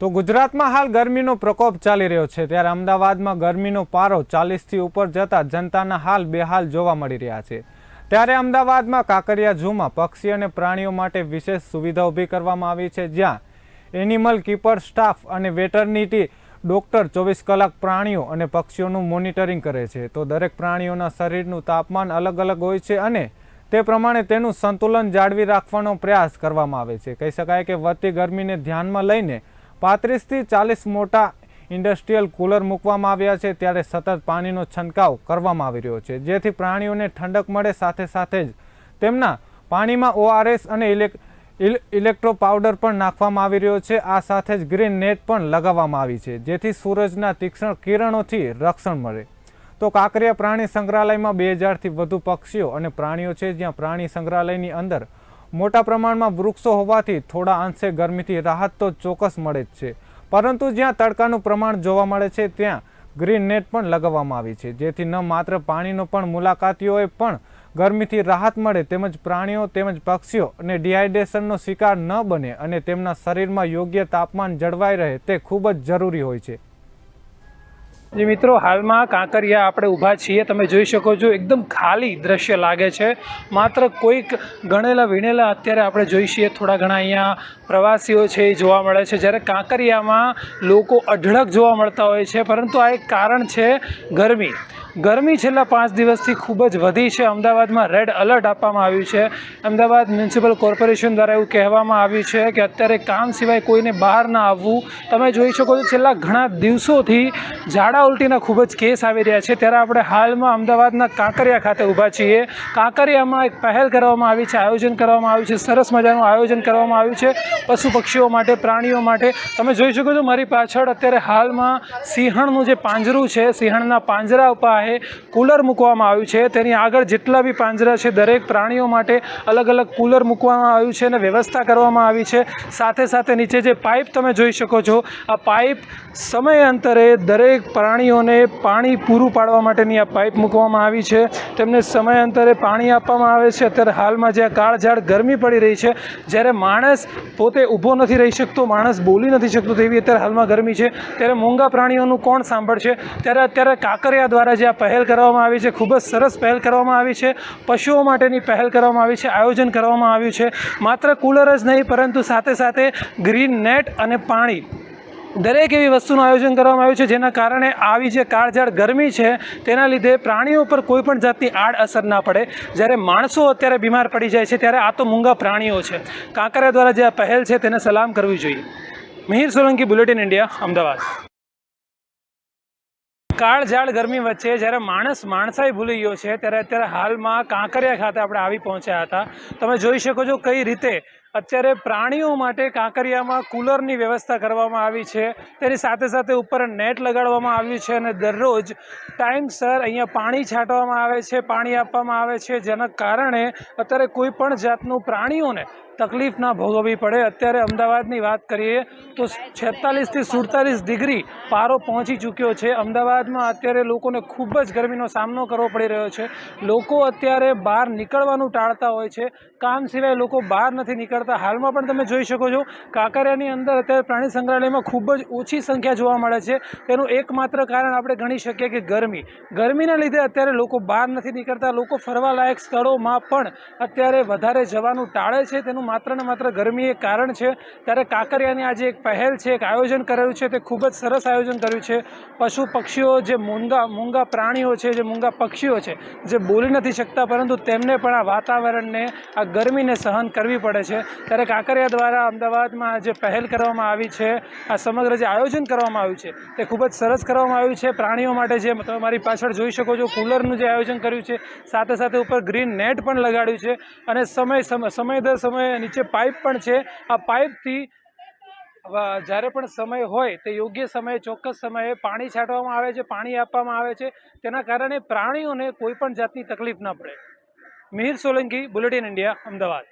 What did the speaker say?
તો ગુજરાતમાં હાલ ગરમીનો પ્રકોપ ચાલી રહ્યો છે. ત્યારે અમદાવાદમાં ગરમીનો પારો ચાલીસથી ઉપર જતા જનતાના હાલ બેહાલ જોવા મળી રહ્યા છે. ત્યારે અમદાવાદમાં કાંકરિયા ઝૂમાં પક્ષી અને પ્રાણીઓ માટે વિશેષ સુવિધા ઊભી કરવામાં આવી છે, જ્યાં એનિમલ કીપર સ્ટાફ અને વેટરનિટી ડોક્ટર ચોવીસ કલાક પ્રાણીઓ અને પક્ષીઓનું મોનિટરિંગ કરે છે. તો દરેક પ્રાણીઓના શરીરનું તાપમાન અલગ અલગ હોય છે અને તે પ્રમાણે તેનું સંતુલન જાળવી રાખવાનો પ્રયાસ કરવામાં આવે છે. કહી શકાય કે વધતી ગરમીને ધ્યાનમાં લઈને પાંત્રીસથી ચાલીસ મોટા ઇન્ડસ્ટ્રીયલ કુલર મૂકવામાં આવ્યા છે. ત્યારે સતત પાણીનો છંટકાવ કરવામાં આવી રહ્યો છે. જેથી પ્રાણીઓને ઠંડક મળે, સાથે સાથે જ તેમના પાણીમાં ઓઆરએસ અને ઇલેક્ટ્રો પાવડર પણ નાખવામાં આવી રહ્યો છે. આ સાથે જ ગ્રીન નેટ પણ લગાવવામાં આવી છે, જેથી સૂરજના તીક્ષ્ણ કિરણોથી રક્ષણ મળે. તો કાંકરિયા પ્રાણી સંગ્રહાલયમાં બે હજારથી વધુ પક્ષીઓ અને પ્રાણીઓ છે. જ્યાં પ્રાણી સંગ્રહાલયની અંદર મોટા પ્રમાણમાં વૃક્ષો હોવાથી થોડા અંશે ગરમીથી રાહત તો ચોક્કસ મળે જ છે. પરંતુ જ્યાં તડકાનું પ્રમાણ જોવા મળે છે, ત્યાં ગ્રીન નેટ પણ લગાવવામાં આવી છે. જેથી ન માત્ર પાણીનો પણ મુલાકાતીઓએ પણ ગરમીથી રાહત મળે, તેમજ પ્રાણીઓ, તેમજ પક્ષીઓ અને ડિહાઇડ્રેશનનો શિકાર ન બને અને તેમના શરીરમાં યોગ્ય તાપમાન જળવાઈ રહે તે ખૂબ જ જરૂરી હોય છે. જે મિત્રો, હાલમાં કાંકરિયા આપણે ઊભા છીએ. તમે જોઈ શકો છો, એકદમ ખાલી દ્રશ્ય લાગે છે. માત્ર કોઈક ગણેલા વીણેલા અત્યારે આપણે જોઈ છીએ. થોડા ઘણા અહીંયા પ્રવાસીઓ છે એ જોવા મળે છે. જ્યારે કાંકરિયામાં લોકો અઢળક જોવા મળતા હોય છે, પરંતુ આ એક કારણ છે ગરમી. ગરમી છેલ્લા પાંચ દિવસથી ખૂબ જ વધી છે. અમદાવાદમાં રેડ એલર્ટ આપવામાં આવ્યું છે. અમદાવાદ મ્યુનિસિપલ કોર્પોરેશન દ્વારા એવું કહેવામાં આવ્યું છે કે અત્યારે કામ સિવાય કોઈને બહાર ના આવવું. તમે જોઈ શકો છો છેલ્લા ઘણા દિવસોથી ઝાડા ઉલટીના ખૂબ જ કેસ આવી રહ્યા છે. ત્યારે આપણે હાલમાં અમદાવાદના કાંકરિયા ખાતે ઊભા છીએ. કાંકરિયામાં એક પહેલ કરવામાં આવી છે, આયોજન કરવામાં આવ્યું છે, સરસ મજાનું આયોજન કરવામાં આવ્યું છે પશુ પક્ષીઓ માટે, પ્રાણીઓ માટે. તમે જોઈ શકો છો મારી પાછળ અત્યારે હાલમાં સિંહણનું જે પાંજરું છે, સિંહણના પાંજરા ઉપર છે કુલર મૂકવામાં આવ્યું છે. તેની આગળ જેટલા બી પાંજરા છે, દરેક પ્રાણીઓ માટે અલગ અલગ કુલર મૂકવામાં આવ્યું છે અને વ્યવસ્થા કરવામાં આવી છે. સાથે સાથે નીચે જે પાઇપ તમે જોઈ શકો છો, આ પાઇપ સમયાંતરે દરેક પ્રાણીઓને પાણી પૂરું પાડવા માટેની આ પાઇપ મૂકવામાં આવી છે. તેમને સમયાંતરે પાણી આપવામાં આવે છે. અત્યારે હાલમાં જે આ કાળઝાળ ગરમી પડી રહી છે, જ્યારે માણસ પોતે ઊભો નથી રહી શકતો, માણસ બોલી નથી શકતો, તેવી અત્યારે હાલમાં ગરમી છે. ત્યારે મોંઘા પ્રાણીઓનું કોણ સાંભળશે? ત્યારે અત્યારે કાંકરિયા દ્વારા જે આ પહેલ કરવામાં આવી છે. ખૂબ જ સરસ પહેલ કરવામાં આવી છે. પશુઓ માટેની પહેલ કરવામાં આવી છે. આયોજન કરવામાં આવ્યું છે. માત્ર કુલર જ નહીં, પરંતુ સાથે સાથે ગ્રીન નેટ અને પાણી દરેક એવી વસ્તુનું આયોજન કરવામાં આવ્યું છે, જેના કારણે આવી જે કાળઝાળ ગરમી છે, તેના લીધે પ્રાણીઓ પર કોઈ પણ જાતની આડ અસર ના પડે. જ્યારે માણસો અત્યારે બીમાર પડી જાય છે, ત્યારે આ તો મૂંગા પ્રાણીઓ છે. કાંકરિયા દ્વારા જે આ પહેલ છે, તેને સલામ કરવી જોઈએ. Mihir Solanki bulletin India Ahmedabad. કાળઝાળ ગરમી વચ્ચે જ્યારે માણસ માણસાઈ ભૂલી ગયો છે, ત્યારે અત્યારે હાલમાં કાંકરિયા ખાતે આપણે આવી પહોંચ્યા હતા. તમે જોઈ શકો છો કઈ રીતે અત્યારે પ્રાણીઓ માટે કાંકરિયામાં કુલરની વ્યવસ્થા કરવામાં આવી છે. તેની સાથે સાથે ઉપર નેટ લગાડવામાં આવ્યું છે અને દરરોજ ટાઈમસર અહીંયા પાણી છાંટવામાં આવે છે, પાણી આપવામાં આવે છે. જેના કારણે અત્યારે કોઈ પણ જાતનું પ્રાણીઓને તકલીફ ના ભોગવવી પડે. અત્યારે અમદાવાદની વાત કરીએ તો છેતાલીસથી સુડતાલીસ ડિગ્રી પારો પહોંચી ચૂક્યો છે. અમદાવાદમાં અત્યારે લોકોને ખૂબ જ ગરમીનો સામનો કરવો પડી રહ્યો છે. લોકો અત્યારે બહાર નીકળવાનું ટાળતા હોય છે. કામ સિવાય લોકો બહાર નથી નીકળતા. હાલમાં પણ તમે જોઈ શકો છો, કાંકરિયાની અંદર અત્યારે પ્રાણી સંગ્રહાલયમાં ખૂબ જ ઓછી સંખ્યા જોવા મળે છે. તેનું એકમાત્ર કારણ આપણે ગણી શકીએ કે ગરમી. ગરમીના લીધે અત્યારે લોકો બહાર નથી નીકળતા, લોકો ફરવાલાયક સ્થળોમાં પણ અત્યારે વધારે જવાનું ટાળે છે. તેનું માત્ર ને માત્ર ગરમી એક કારણ છે. ત્યારે કાંકરિયાની આજે એક પહેલ છે, એક આયોજન કરેલું છે. તે ખૂબ જ સરસ આયોજન કર્યું છે. પશુ પક્ષીઓ, જે મૂંગા મૂંગા પ્રાણીઓ છે, જે મૂંગા પક્ષીઓ છે, જે બોલી નથી શકતા, પરંતુ તેમને પણ આ વાતાવરણને, આ ગરમીને સહન કરવી પડે છે. ત્યારે કાંકરિયા દ્વારા અમદાવાદમાં જે પહેલ કરવામાં આવી છે, આ સમગ્ર જે આયોજન કરવામાં આવ્યું છે, તે ખૂબ જ સરસ કરવામાં આવ્યું છે. પ્રાણીઓ માટે જે તમે મારી પાછળ જોઈ શકો છો, કુલરનું જે આયોજન કર્યું છે, સાથે સાથે ઉપર ગ્રીન નેટ પણ લગાડ્યું છે અને સમય સમય દર સમયે નીચે પાઇપ પણ છે. આ પાઇપથી જ્યારે પણ સમય હોય, તે યોગ્ય સમયે, ચોક્કસ સમયે પાણી છાંટવામાં આવે છે, પાણી આપવામાં આવે છે. તેના કારણે પ્રાણીઓને કોઈ પણ જાતની તકલીફ ન પડે. Mihir Solanki, bulletin India, Ahmedabad.